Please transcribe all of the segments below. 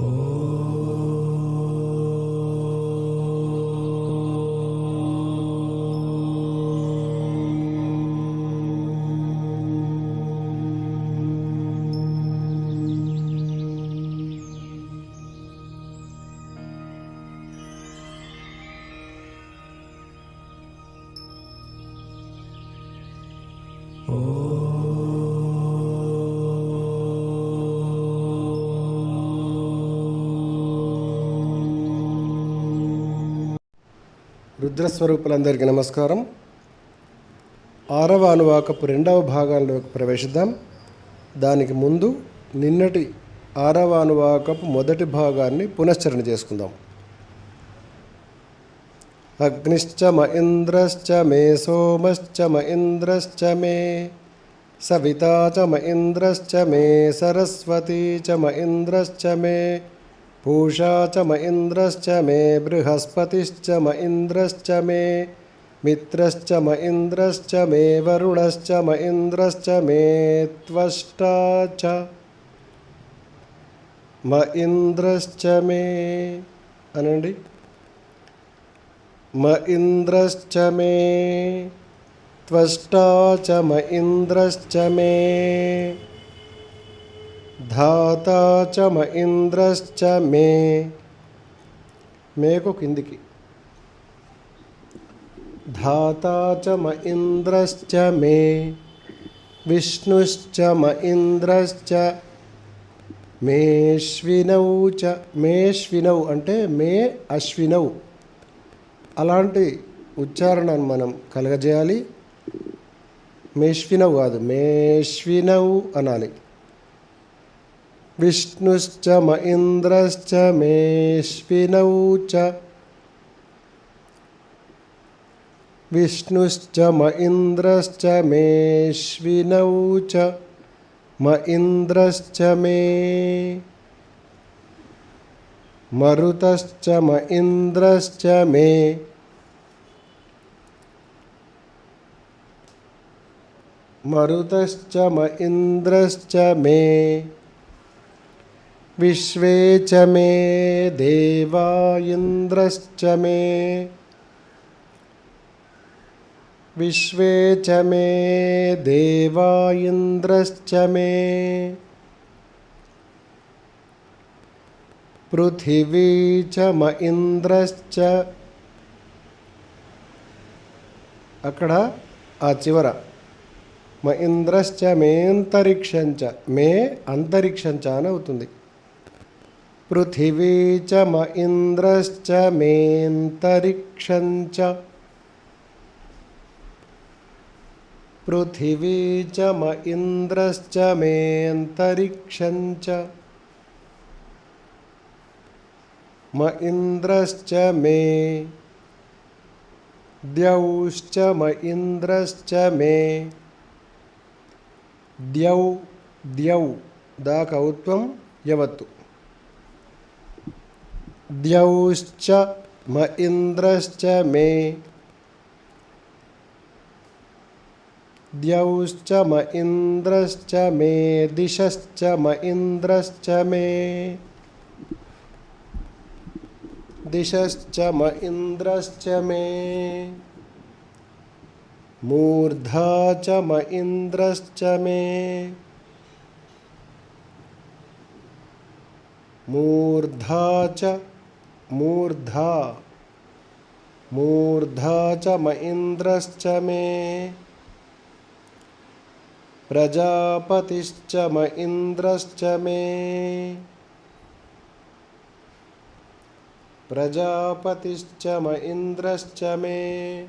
Oh. రుద్రస్వరూపులందరికీ నమస్కారం. ఆరవ అనువాకపు రెండవ భాగంలోకి ప్రవేశిద్దాం. దానికి ముందు నిన్నటి ఆరవ అనువాకపు మొదటి భాగాన్ని పునశ్చరణ చేసుకుందాం. అగ్నిశ్చ మ ఇంద్రశ్చ మే సోమశ్చ మ ఇంద్రశ్చ మే సవితా చ మ ఇంద్రశ్చ మే సరస్వతీ చ మ ఇంద్రశ్చ మే పూషా చ మ ఇంద్రశ్చ మే బృహస్పతిశ్చ మ ఇంద్రశ్చ మే మిత్రశ్చ మ ఇంద్రశ్చ మే వరుణశ్చ మ ఇంద్రశ్చ మే త్వష్టా చ మ ఇంద్రశ్చ మే అనండి. మ ఇంద్రశ్చ మే త్వష్టా చ మ ఇంద్రశ్చ మే ధాతా చ మ ఇంద్రశ్చ మే. మేకు కిందికి ధాతా చ మ ఇంద్రశ్చ మే. విష్ణుశ్చ మ ఇంద్రశ్చ మేష్వినౌ చ మేష్వినౌ అంటే మే అశ్వినౌ. అలాంటి ఉచ్చారణను మనం కలగజేయాలి. మేష్వినౌ కాదు మేష్వినౌ అనాలి. विष्णुश्च म इन्द्रश्च मेऽश्विनौ च। विष्णुश्च म इन्द्रश्च मेऽश्विनौ च। म इन्द्रश्च मे। मरुतश्च म इन्द्रश्च मे। मरुतश्च म इन्द्रश्च मे। విశ్వే చ మే దేవా ఇంద్రశ్చ మే విశ్వే చ మే దేవా ఇంద్రశ్చ మే పృథివీ చ మ ఇంద్రశ్చ అక్కడ ఆ చివర మ ఇంద్రశ్చ మేంతరిక్షంచ మే అంతరిక్షంచ అని అవుతుంది पृथिवी च म इंद्रश्च मेऽन्तरिक्षं पृथिवी च म इंद्रश्च मेऽन्तरिक्षं म इंद्रश्च मे द्यौश्च म इंद्रश्च मे द्यौ द्यौ द कौत्वं यवत्तु। दौश्च म इन्द्रश्च मे। दौश्च म इन्द्रश्च मे, दिशश्च म इन्द्रश्च मे। दिशश्च म इन्द्रश्च मे। मूर्धा च म इन्द्रश्च मे। मूर्धा च మూర్ధ. మూర్ధ చ మ ఇంద్రశ్చ మే. ప్రజాపతిశ్చ మ మే. ప్రజాపతిశ్చ మ మే.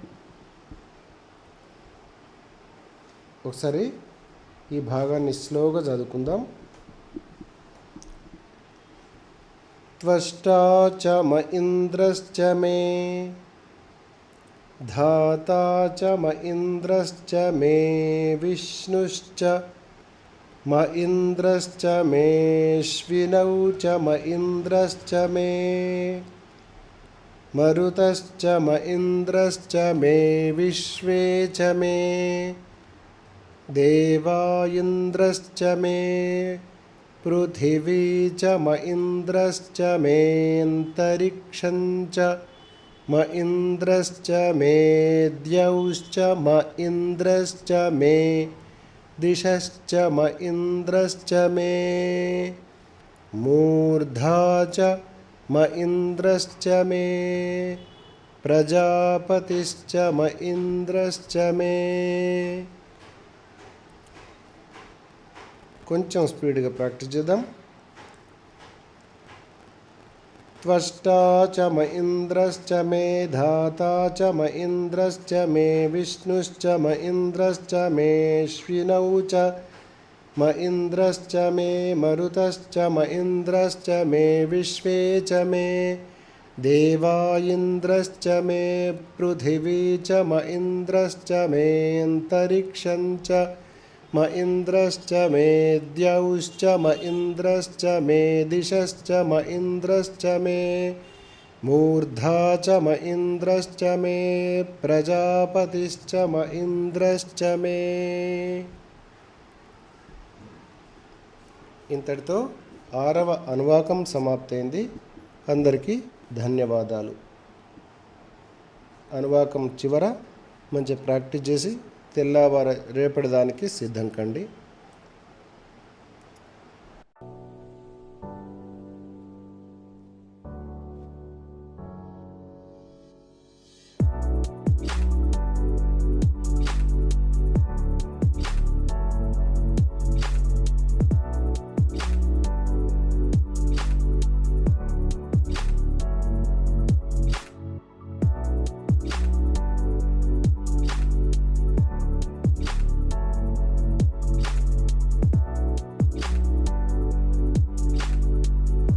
ఒకసారి ఈ భాగాన్ని స్లోగా చదువుకుందాం. त्वष्टा च म इन्द्रश्च मे। धाता च म इन्द्रश्च मे। विष्णुश्च म इन्द्रश्च मेऽश्विनौ च म इन्द्रश्च मे। मरुतश्च म इन्द्रश्च मे। विश्वे च मे। देवा इन्द्रश्च मे पृथिवी च म इन्द्रश्च मेऽन्तरिक्षं च म इन्द्रश्च मे द्यौश्च म इन्द्रश्च मे दिशश्च म इन्द्रश्च मे मूर्धा च म इन्द्रश्च मे प्रजापतिश्च म इन्द्रश्च मे కొంచెం స్పీడ్గా ప్రాక్టీస్ చేద్దాం त्वष्टा च म इन्द्रश्च मे धाता च म इन्द्रश्च मे विष्णुश्च म इन्द्रश्च मेऽश्विनौ च म इन्द्रश्च मे मरुतश्च म इन्द्रश्च मे विश्वे च मे देवा इन्द्रश्च मे पृथिवी च म इन्द्रश्च मेऽन्तरिक्षं च म इन्द्रश्च मे द्यौश्च म इन्द्रश्च मे दिशश्च म इन्द्रश्च मे मूर्धा च म इन्द्रश्च मे प्रजापतिश्च म इन्द्रश्च मे ఇంతటితో ఆరవ అనువాకం సమాప్తయింది అందరికీ ధన్యవాదాలు అనువాకం చివర మంచి ప్రాక్టీస్ చేసి తెల్లవారు రేపటి దానికి సిద్ధం కండి.